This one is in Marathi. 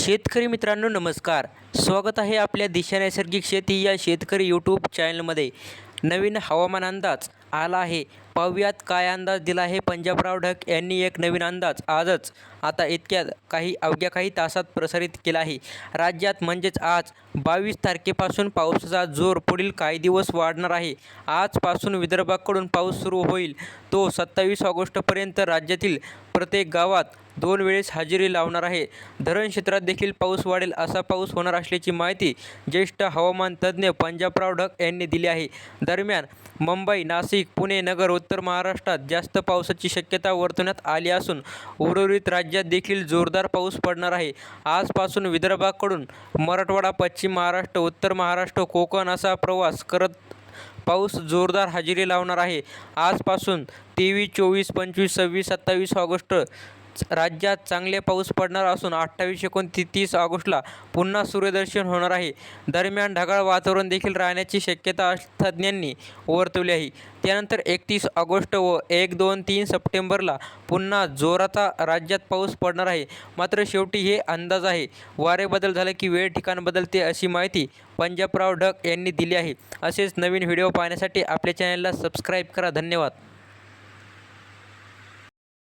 शेतकरी मित्रांनो नमस्कार. स्वागत आहे आपल्या दिशा नैसर्गिक शेती या शेतकरी यूट्यूब चॅनलमध्ये नवीन हवामान अंदाज आला आहे. पाहुयात काय अंदाज दिला आहे पंजाबराव ढक यांनी एक नवीन अंदाज आजच आता इतक्यात काही अवघ्या काही तासात प्रसारित केला आहे. राज्यात म्हणजेच आज बावीस तारखेपासून पावसाचा जोर पुढील काही दिवस वाढणार आहे. आजपासून विदर्भाकडून पाऊस सुरू होईल. तो सत्तावीस ऑगस्टपर्यंत राज्यातील प्रत्येक गावात दोन वेळेस हजेरी लावणार आहे. धरण क्षेत्रात देखील पाऊस वाढेल असा पाऊस होणार असल्याची माहिती ज्येष्ठ हवामान तज्ज्ञ पंजाबराव ढक यांनी दिली आहे. दरम्यान मुंबई नाशिक पुणे नगर उत्तर महाराष्ट्रात जास्त पावसाची शक्यता वर्तवण्यात आली असून उर्वरित राज्यात देखील जोरदार पाऊस पडणार आहे. आजपासून विदर्भाकडून मराठवाडा पश्चिम महाराष्ट्र उत्तर महाराष्ट्र कोकण असा प्रवास करत पाऊस जोरदार हजेरी लावणार आहे. आजपासून तेवीस चोवीस पंचवीस सव्वीस सत्तावीस ऑगस्ट राज्यात चांगले पाऊस पडणार असून अठ्ठावीस एकोणतीस तीस ऑगस्टला पुन्हा सूर्यदर्शन होणार आहे. दरम्यान ढगाळ वातावरण देखील राहण्याची शक्यता तज्ज्ञांनी वर्तवली आहे. त्यानंतर एकतीस ऑगस्ट व एक दोन तीन सप्टेंबरला पुन्हा जोराचा राज्यात पाऊस पडणार आहे. मात्र शेवटी हे अंदाज आहे. वारे बदल झाले की वेळ ठिकाण बदलते अशी माहिती पंजाबराव ढग यांनी दिली आहे. असेच नवीन व्हिडिओ पाहण्यासाठी आपल्या चॅनलला सबस्क्राईब करा. धन्यवाद.